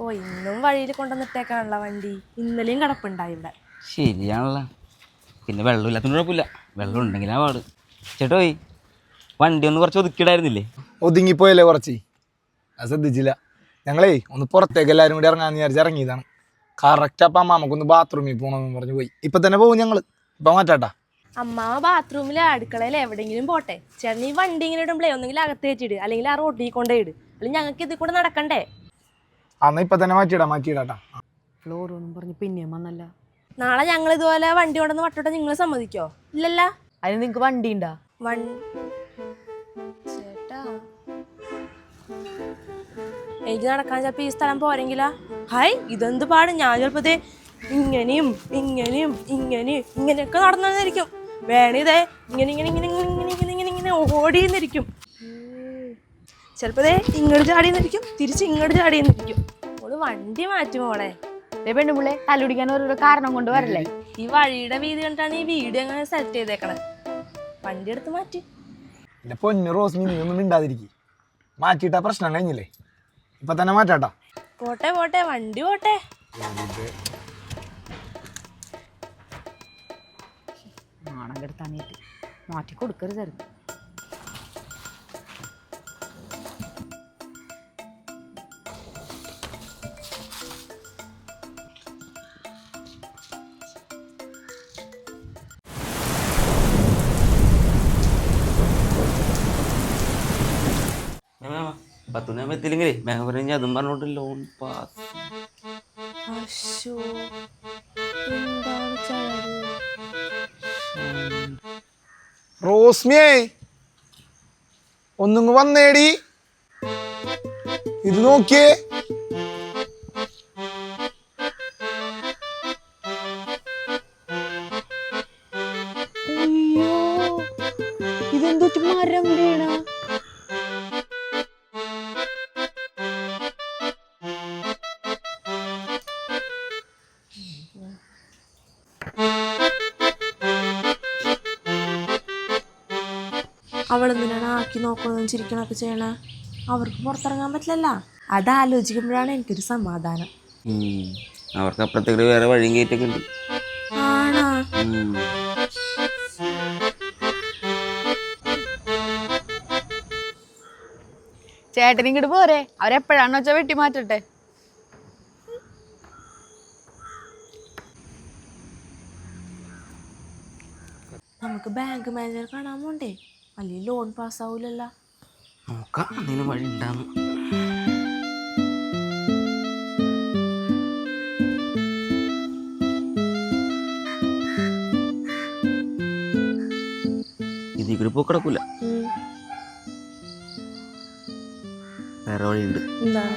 ഓ ഇന്നും വഴിയിൽ കൊണ്ടുവന്നിട്ടേക്കാണല്ലോ വണ്ടി. ഇന്നലെയും കിടപ്പുണ്ടായി ഇവിടെ. ശരിയാണല്ലോ. പിന്നെ വെള്ളമില്ലാത്തതുകൊണ്ട് കുഴപ്പമില്ല. വെള്ളം ഉണ്ടെങ്കിലാ പാട്. ചേട്ടോ പോയി. വണ്ടി ഒന്ന് കുറച്ച് ഒതുക്കിയിടായിരുന്നില്ലേ? ഒതുങ്ങിപ്പോയല്ലേ കുറച്ച്? അത് ശ്രദ്ധിച്ചില്ല. ഞങ്ങളേ ഒന്ന് പുറത്തേക്ക് എല്ലാവരും കൂടി ഇറങ്ങാന്ന് വിചാരിച്ച് ഇറങ്ങിയതാണ്. കറക്റ്റ് അപ്പം അമ്മാമക്കൊന്ന് ബാത്റൂമിൽ പോകണമെന്ന് പറഞ്ഞു പോയി. ഇപ്പം തന്നെ പോകും ഞങ്ങൾ ഇപ്പം മാറ്റാട്ടാ. അമ്മാവ ബാത്റൂമിലെ അടുക്കളയിൽ എവിടെയെങ്കിലും പോട്ടെ. ചേട്ടൻ ഈ വണ്ടി ഇങ്ങനെ ഇടുമ്പോഴേ ഒന്നെങ്കിൽ അകത്ത് അല്ലെങ്കിൽ ആ റോട്ടിൽ കൊണ്ടേ ഇട്. അല്ലെങ്കിൽ ഞങ്ങൾക്ക് ഇതിൽ കൂടെ നടക്കണ്ടേ? അന്നാ ഇപ്പൊ തന്നെ മാറ്റിയിടാം മാറ്റിയിടാട്ടാ ഫ്ലോർ ഒന്നും പിന്നെയും വന്നല്ല. നാളെ ഞങ്ങൾ ഇതുപോലെ വണ്ടി കൊണ്ടുവന്ന് വട്ടോട്ട നിങ്ങൾ സമ്മതിക്കോ? ഇല്ലല്ല? അതിന് നിങ്ങക്ക് വണ്ടി ഉണ്ടാ വൺ ചേട്ടാ. എനിക്ക് നടക്കാൻ ചിലപ്പോ ഈ സ്ഥലം പോരെങ്കിലാ? ഹായ് ഇതെന്ത് പാട്? ഞാൻ ചിലപ്പോ ഇങ്ങനെയും ഇങ്ങനെയും ഇങ്ങനെയും ഇങ്ങനെയൊക്കെ നടന്നിരിക്കും വേണേ ഇങ്ങനെ ഇങ്ങനെ ഇങ്ങനെ ഇങ്ങനെ ഇങ്ങനെ ഇങ്ങനെ ഇങ്ങനെ ഓടിയെന്നിരിക്കും ചിലപ്പോൾ ഇങ്ങോട്ട് ചാടി നിന്നിരിക്കും തിരിച്ച് ഇങ്ങോട്ട് ചാടി നിന്നിരിക്കും ഓൾ വണ്ടി മാറ്റി മോളെ. ദേ പെണ്ണുപിള്ളെ തല്ലുടിക്കാൻ ഓരോരോ കാരണം കൊണ്ട് വരല്ലേ? ഈ വഴിയുടെ വീതി കണ്ടിട്ടാണ് ഈ വീഡിയോ അങ്ങനെ സെറ്റ് ചെയ്തേക്കണേ. വണ്ടി എടുത്ത് മാറ്റി. എന്റെ പൊന്നു റോസ്മി നീ ഒന്നും മിണ്ടാതിരിക്കും. മാറ്റിയിട്ടാ പ്രശ്നം കഴിഞ്ഞില്ലേ? ഇപ്പൊ തന്നെ മാറ്റാട്ടാ. പോട്ടെ പോട്ടെ വണ്ടി പോട്ടെ. നാണം കെടുത്താനായിട്ട് മാറ്റി കൊടുക്കരുതായിരുന്നു പത്തുനേരം ബാങ്ക് പറഞ്ഞ അതും പറഞ്ഞോട്ട് ലോൺ പാസ് റോസ്മിയേ ഒന്നും വന്നേടി. ഇത് നോക്കിയേ. അവളെന്തിനാണ് ആക്കി നോക്കുന്നതും ചിരിക്കണമൊക്കെ ചെയ്യണ? അവർക്ക് പുറത്തിറങ്ങാൻ പറ്റില്ലല്ല. അതാലോചിക്കുമ്പോഴാണ് എനിക്കൊരു സമാധാനം. അവർക്ക് അപ്പുറത്തേക്ക് വേറെ വഴിയും കയറ്റൊക്കെ ഉണ്ട്. ആണാ? ചേട്ടൻ ഇങ്ങോട്ട് പോരെ. അവരെപ്പോഴാണോ വെച്ചാൽ വെട്ടി മാറ്റട്ടെ. നമുക്ക് ബാങ്ക് മാനേജർ കാണാൻ പോണ്ടേ? അല്ലെങ്കിൽ ലോൺ പാസ്സാവൂലല്ലോ നോക്കാം എന്തെങ്കിലും വഴി ഉണ്ടാകും ഇതിൽ കൂടി പോക്കിടക്കൂല വേറെ വഴിയുണ്ട്. എന്താണ്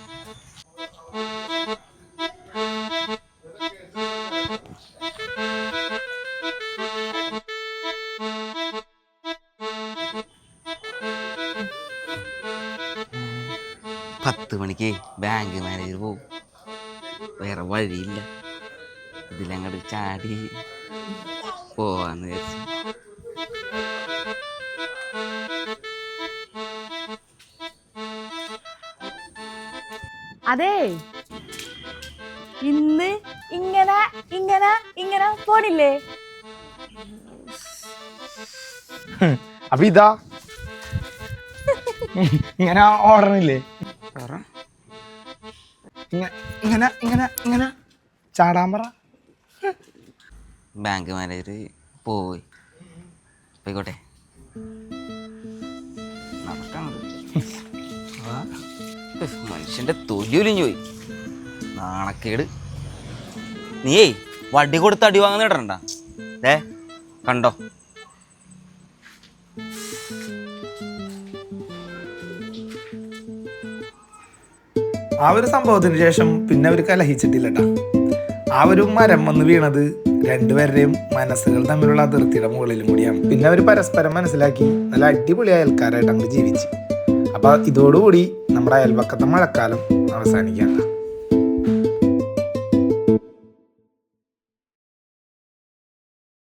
പത്ത് മണിക്ക് ബാങ്ക് മാനേജർ പോകും വേറെ വഴിയില്ല. ഇതിലങ്ങോട്ട് ചാടി പോവാന്ന് വിചാരിച്ചു. അതെ ഇന്ന് ഇങ്ങനെ ഇങ്ങനെ ഇങ്ങനെ പോണില്ലേ? അപ്പൊ ഇതാ. ഇങ്ങനെ ഓടണില്ലേ? ഇങ്ങനെ ഇങ്ങനെ ഇങ്ങനെ ഇങ്ങനെ ചാടാൻ പറ. ബാങ്ക് മാനേജർ പോയി. പോയിക്കോട്ടെ. മനുഷ്യന്റെ തൊലിയൊലിഞ്ഞു പോയി നാണക്കേട്. നീയേ വടി കൊടുത്ത് അടി വാങ്ങുന്ന ഇടണ്ട ഏ കണ്ടോ? ആ ഒരു സംഭവത്തിന് ശേഷം പിന്നെ അവർ കലഹിച്ചിട്ടില്ല ആ ഒരു മരം വന്ന് വീണത് രണ്ടുപേരുടെയും മനസ്സുകൾ തമ്മിലുള്ള അതിർത്തിയുടെ മുകളിലും കൂടിയാണ്. പിന്നെ അവർ പരസ്പരം മനസ്സിലാക്കി നല്ല അടിപൊളി അയൽക്കാരായിട്ട് അങ്ങ് ജീവിച്ചു. അപ്പോൾ ഇതോടുകൂടി നമ്മുടെ അയൽവക്കത്തെ മഴക്കാലം അവസാനിക്കാം